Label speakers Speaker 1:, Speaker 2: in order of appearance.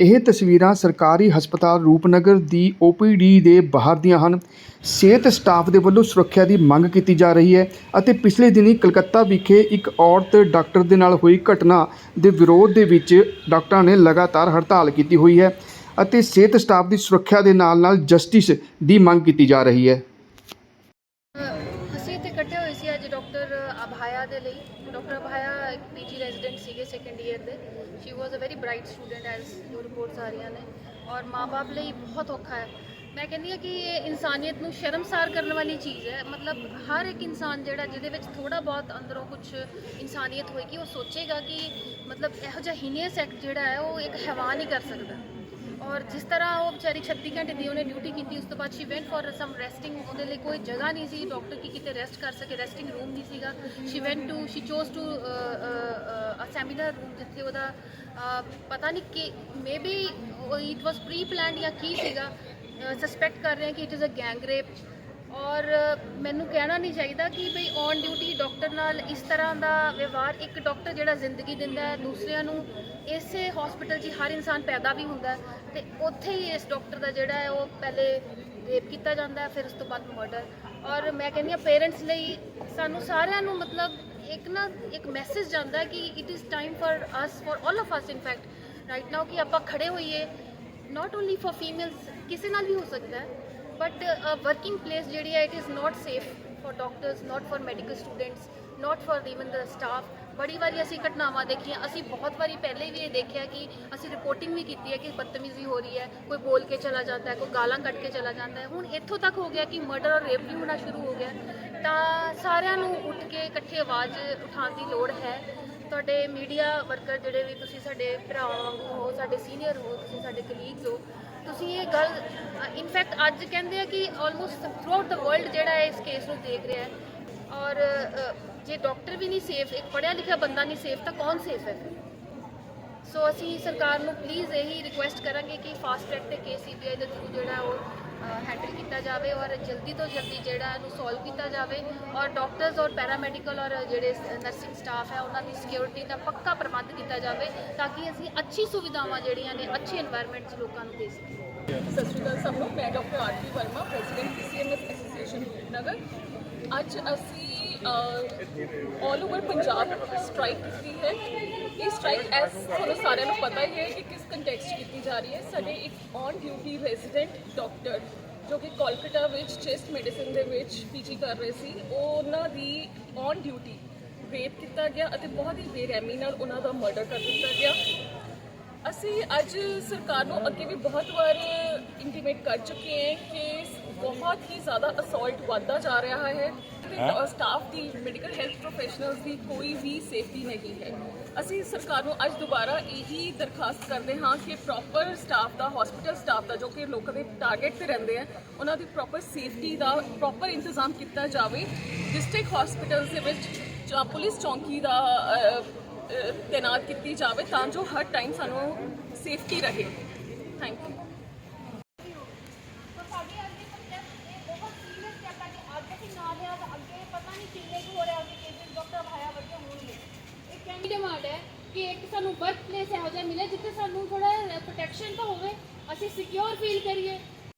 Speaker 1: ਇਹ ਤਸਵੀਰਾਂ ਸਰਕਾਰੀ ਹਸਪਤਾਲ ਰੂਪਨਗਰ ਦੀ ਓਪੀਡੀ ਦੇ ਬਾਹਰ ਦੀਆਂ ਹਨ। ਸਿਹਤ ਸਟਾਫ ਦੇ ਵੱਲੋਂ ਸੁਰੱਖਿਆ ਦੀ ਮੰਗ ਕੀਤੀ ਜਾ ਰਹੀ ਹੈ ਅਤੇ ਪਿਛਲੇ ਦਿਨੀ ਕਲਕੱਤਾ ਵਿਖੇ ਇੱਕ ਔਰਤ ਡਾਕਟਰ ਦੇ ਨਾਲ ਹੋਈ ਘਟਨਾ ਦੇ ਵਿਰੋਧ ਦੇ ਵਿੱਚ ਡਾਕਟਰਾਂ ਨੇ ਲਗਾਤਾਰ ਹੜਤਾਲ ਕੀਤੀ ਹੋਈ ਹੈ ਅਤੇ ਸਿਹਤ ਸਟਾਫ ਦੀ ਸੁਰੱਖਿਆ ਦੇ ਨਾਲ ਨਾਲ ਜਸਟਿਸ ਦੀ ਮੰਗ ਕੀਤੀ ਜਾ ਰਹੀ ਹੈ।
Speaker 2: ਇੱਥੇ ਸੀ ਅੱਜ ਡਾਕਟਰ ਅਭਾਇਆ ਦੇ ਲਈ। ਡਾਕਟਰ ਅਭਾਇਆ ਇੱਕ ਪੀਜੀ ਰੈਜ਼ੀਡੈਂਟ ਸੀਗੇ ਸੈਕੰਡ ਈਅਰ ਦੇ। She was a very bright student as ਜੋ ਰਿਪੋਰਟਸ ਆ ਰਹੀਆਂ ਨੇ। ਔਰ ਮਾਪੇ ਲਈ ਬਹੁਤ ਔਖਾ ਹੈ। ਮੈਂ ਕਹਿੰਦੀ ਹਾਂ ਕਿ ਇਹ ਇਨਸਾਨੀਅਤ ਨੂੰ ਸ਼ਰਮਸਾਰ ਕਰਨ ਵਾਲੀ ਚੀਜ਼ ਹੈ। ਮਤਲਬ ਹਰ ਇੱਕ ਇਨਸਾਨ ਜਿਹੜਾ ਜਿਹਦੇ ਵਿੱਚ ਥੋੜਾ ਬਹੁਤ ਅੰਦਰੋਂ ਕੁਝ ਇਨਸਾਨੀਅਤ ਹੋਏਗੀ, ਉਹ ਸੋਚੇਗਾ ਕਿ ਮਤਲਬ ਇਹੋ ਜਿਹਾ ਹੀਨੀਅਸ ਐਕਟ ਜਿਹੜਾ ਹੈ, ਉਹ ਇੱਕ ਹੈਵਾਨ ਹੀ ਕਰ ਸਕਦਾ। ਔਰ ਜਿਸ ਤਰ੍ਹਾਂ ਉਹ ਵਿਚਾਰੀ 36 ਘੰਟੇ ਦੀ ਉਹਨੇ ਡਿਊਟੀ ਕੀਤੀ, ਉਸ ਤੋਂ ਬਾਅਦ she went for some resting ਉਹਦੇ ਲਈ ਕੋਈ ਜਗ੍ਹਾ ਨਹੀਂ ਸੀ ਡਾਕਟਰ ਕੀ ਕਿਤੇ ਰੈਸਟ ਕਰ ਸਕੇ ਰੈਸਟਿੰਗ ਰੂਮ ਨਹੀਂ ਸੀਗਾ। She went to she chose to a seminar room ਜਿੱਥੇ ਉਹਦਾ ਪਤਾ ਨਹੀਂ ਕਿ maybe it was pre planned ਜਾਂ ਕੀ ਸੀਗਾ। ਸਸਪੈਕਟ ਕਰ ਰਹੇ ਹਾਂ ਕਿ it is a gang rape ਔਰ ਮੈਨੂੰ ਕਹਿਣਾ ਨਹੀਂ ਚਾਹੀਦਾ ਕਿ ਭਈ ਔਨ ਡਿਊਟੀ ਡਾਕਟਰ ਨਾਲ ਇਸ ਤਰ੍ਹਾਂ ਦਾ ਵਿਵਹਾਰ ਇੱਕ ਡਾਕਟਰ ਜਿਹੜਾ ਜ਼ਿੰਦਗੀ ਦਿੰਦਾ ਹੈ, ਦੂਸਰਿਆਂ ਨੂੰ ਇਸੇ ਹਸਪੀਟਲ 'ਚ ਹਰ ਇਨਸਾਨ ਪੈਦਾ ਵੀ ਹੁੰਦਾ ਤੇ ਉੱਥੇ ਹੀ ਇਸ ਡਾਕਟਰ ਦਾ ਜਿਹੜਾ ਹੈ ਉਹ ਪਹਿਲੇ ਰੇਪ ਕੀਤਾ ਜਾਂਦਾ ਹੈ, ਫਿਰ ਉਸ ਤੋਂ ਬਾਅਦ ਮਰਡਰ ਔਰ ਮੈਂ ਕਹਿੰਦੀ ਆ ਪੇਰੈਂਟਸ ਲਈ ਸਾਨੂੰ ਸਾਰਿਆਂ ਨੂੰ ਮਤਲਬ ਇੱਕ ਨਾ ਇੱਕ ਮੈਸੇਜ ਜਾਂਦਾ ਕਿ it is time for us for all of us in fact right now ਕਿ ਆਪਾਂ ਖੜੇ ਹੋਈਏ ਨਾਟ ਓਨਲੀ ਫॉर ਫੀਮੇਲਸ ਕਿਸੇ ਨਾਲ ਵੀ ਹੋ ਸਕਦਾ ਹੈ। ਬਟ ਵਰਕਿੰਗ ਪਲੇਸ ਜਿਹੜੀ ਹੈ it is not safe for doctors not for medical students not for even the staff ਬੜੀ ਵਾਰੀ ਅਸੀਂ ਘਟਨਾਵਾਂ ਦੇਖੀਆਂ। ਅਸੀਂ ਬਹੁਤ ਵਾਰੀ ਪਹਿਲੇ ਵੀ ਇਹ ਦੇਖਿਆ ਕਿ ਅਸੀਂ ਰਿਪੋਰਟਿੰਗ ਵੀ ਕੀਤੀ ਹੈ ਕਿ ਬਦਤਮੀਜ਼ੀ ਹੋ ਰਹੀ ਹੈ। ਕੋਈ ਬੋਲ ਕੇ ਚਲਾ ਜਾਂਦਾ ਹੈ, ਕੋਈ ਗਾਲਾਂ ਕੱਢ ਕੇ ਚਲਾ ਜਾਂਦਾ ਹੈ। ਹੁਣ ਇੱਥੋਂ ਤੱਕ ਹੋ ਗਿਆ ਕਿ ਮਰਡਰ ਔਰ ਰੇਪ ਵੀ ਹੋਣਾ ਸ਼ੁਰੂ ਹੋ ਗਿਆ। ਤਾਂ ਸਾਰਿਆਂ ਨੂੰ ਉੱਠ ਕੇ ਇਕੱਠੇ ਆਵਾਜ਼ ਉਠਾਉਣ ਦੀ ਲੋੜ ਹੈ। ਤੁਹਾਡੇ ਮੀਡੀਆ ਵਰਕਰ ਜਿਹੜੇ ਵੀ ਤੁਸੀਂ ਸਾਡੇ ਭਰਾਵਾਂ ਵਾਂਗੂ ਹੋ ਸਾਡੇ ਸੀਨੀਅਰ ਹੋ, ਤੁਸੀਂ ਸਾਡੇ ਕਲੀਗਸ ਹੋ, ਤੁਸੀਂ ਇਹ ਗੱਲ ਇਨਫੈਕਟ ਅੱਜ ਕਹਿੰਦੇ ਆ ਕਿ ਆਲਮੋਸਟ ਥਰੂ ਦਾ ਵਰਲਡ ਜਿਹੜਾ ਹੈ ਇਸ ਕੇਸ ਨੂੰ ਦੇਖ ਰਿਹਾ ਹੈ, ਔਰ ਜੇ ਡਾਕਟਰ ਵੀ ਨਹੀਂ ਸੇਫ ਇੱਕ ਪੜ੍ਹਿਆ ਲਿਖਿਆ ਬੰਦਾ ਨਹੀਂ ਸੇਫ ਤਾਂ ਕੌਣ ਸੇਫ ਹੈ ਸੋ ਅਸੀਂ ਸਰਕਾਰ ਨੂੰ ਪਲੀਜ਼ ਇਹੀ ਰਿਕੁਐਸਟ ਕਰਾਂਗੇ ਕਿ ਫਾਸਟ ਟਰੈਕ ਤੇ ਕੇਸ ਸੀਬੀਆਈ ਦੇ ਥਰੂ ਜਿਹੜਾ ਉਹ ਹੈਂਡਲ ਕੀਤਾ ਜਾਵੇ ਔਰ ਜਲਦੀ ਤੋਂ ਜਲਦੀ ਜਿਹੜਾ ਇਹਨੂੰ ਸੋਲਵ ਕੀਤਾ ਜਾਵੇ ਔਰ ਡਾਕਟਰਸ ਔਰ ਪੈਰਾਮੈਡੀਕਲ ਔਰ ਜਿਹੜੇ ਨਰਸਿੰਗ ਸਟਾਫ ਹੈ ਉਹਨਾਂ ਦੀ ਸਿਕਿਉਰਿਟੀ ਦਾ ਪੱਕਾ ਪ੍ਰਬੰਧ ਕੀਤਾ ਜਾਵੇ ਤਾਂ ਕਿ ਅਸੀਂ ਅੱਛੀ ਸੁਵਿਧਾਵਾਂ ਜਿਹੜੀਆਂ ਨੇ ਅੱਛੇ এনवायरमेंट 'ਚ ਲੋਕਾਂ ਨੂੰ ਦੇ ਸਕੀਏ।
Speaker 3: ਸਤਿ ਸ਼੍ਰੀ ਅਕਾਲ ਸਭ ਨੂੰ। ਮੈਂ doctor RP Verma president PCMS association ਨਗਰ ਅੱਜ ਅਸੀਂ ਆਲ ਓਵਰ ਪੰਜਾਬ ਸਟ੍ਰਾਈਕ ਕੀਤੀ ਹੈ। ਇਹ ਸਟ੍ਰਾਈਕ ਐਸ ਤੁਹਾਨੂੰ ਸਾਰਿਆਂ ਨੂੰ ਪਤਾ ਹੀ ਹੈ ਕਿ ਕਿਸ ਕੰਟੈਕਸਟ ਕੀਤੀ ਜਾ ਰਹੀ ਹੈ। ਸਾਡੇ ਇੱਕ ਔਨ ਡਿਊਟੀ ਰੈਜ਼ੀਡੈਂਟ ਡਾਕਟਰ ਜੋ ਕਿ ਕੋਲਕਾਤਾ ਵਿੱਚ ਚੈਸਟ ਮੈਡੀਸਿਨ ਦੇ ਵਿੱਚ ਪੀਜੀ ਕਰ ਰਹੇ ਸੀ, ਉਹਨਾਂ ਦੀ ਔਨ ਡਿਊਟੀ ਰੇਪ ਕੀਤਾ ਗਿਆ ਅਤੇ ਬਹੁਤ ਹੀ ਬੇਰਹਿਮੀ ਨਾਲ ਉਹਨਾਂ ਦਾ ਮਰਡਰ ਕਰ ਦਿੱਤਾ ਗਿਆ। ਅਸੀਂ ਅੱਜ ਸਰਕਾਰ ਨੂੰ ਅੱਗੇ ਵੀ ਬਹੁਤ ਵਾਰ ਇੰਟੀਮੇਟ ਕਰ ਚੁੱਕੇ ਹਾਂ ਕਿ ਬਹੁਤ ਹੀ ਜ਼ਿਆਦਾ ਅਸੌਲਟ ਵੱਧਦਾ ਜਾ ਰਿਹਾ ਹੈ। ਤੇ ਸਟਾਫ ਦੀ ਮੈਡੀਕਲ ਹੈਲਥ ਪ੍ਰੋਫੈਸ਼ਨਲਸ ਦੀ ਕੋਈ ਵੀ ਸੇਫਟੀ ਨਹੀਂ ਹੈ। ਅਸੀਂ ਸਰਕਾਰ ਨੂੰ ਅੱਜ ਦੁਬਾਰਾ ਇਹੀ ਦਰਖਾਸਤ ਕਰਦੇ ਹਾਂ ਕਿ ਪ੍ਰੋਪਰ ਸਟਾਫ ਦਾ ਹਸਪੀਟਲ ਸਟਾਫ ਦਾ ਜੋ ਕਿ ਲੋਕਾਂ ਦੇ ਟਾਰਗੇਟ ਤੇ ਰਹਿੰਦੇ ਆ ਉਹਨਾਂ ਦੀ ਪ੍ਰੋਪਰ ਸੇਫਟੀ ਦਾ ਪ੍ਰੋਪਰ ਇੰਤਜ਼ਾਮ ਕੀਤਾ ਜਾਵੇ। ਡਿਸਟ੍ਰਿਕਟ ਹਸਪੀਟਲਸ ਦੇ ਵਿੱਚ ਜਾਂ ਪੁਲਿਸ ਚੌਂਕੀ ਦਾ ਤੈਨਾਤ ਕੀਤੀ ਜਾਵੇ ਤਾਂ ਜੋ ਹਰ ਟਾਈਮ ਸਾਨੂੰ ਸੇਫਟੀ ਰਹੇ। ਥੈਂਕ ਯੂ
Speaker 4: ਤਾਂ ਸਾਡੇ ਅੱਗੇ ਪ੍ਰੋਜੈਕਟ ਇਹ ਬਹੁਤ ਸੀਰੀਅਸ ਸਟੈਪ ਹੈ ਕਿ ਅੱਜ ਅਸੀਂ ਨਾਲ ਆ ਤਾਂ ਅੱਗੇ ਪਤਾ ਨਹੀਂ ਕਿੰਨੇ ਕੁ ਹੋ ਰਿਹਾ ਕਿ ਕੇਸਿਸ ਡਾਕਟਰ ਭਾਇਆ ਵਰਗੇ ਹੋਣਗੇ ਇਹ ਡਿਮਾਂਡ ਹੈ ਕਿ ਇੱਕ ਸਾਨੂੰ ਵਰਕ ਪਲੇਸ ਇਹੋ ਜਿਹਾ ਮਿਲੇ ਜਿੱਥੇ ਸਾਨੂੰ ਥੋੜਾ ਪ੍ਰੋਟੈਕਸ਼ਨ ਤਾਂ ਹੋਵੇ, ਅਸੀਂ ਸਿਕਿਉਰ ਫੀਲ ਕਰੀਏ।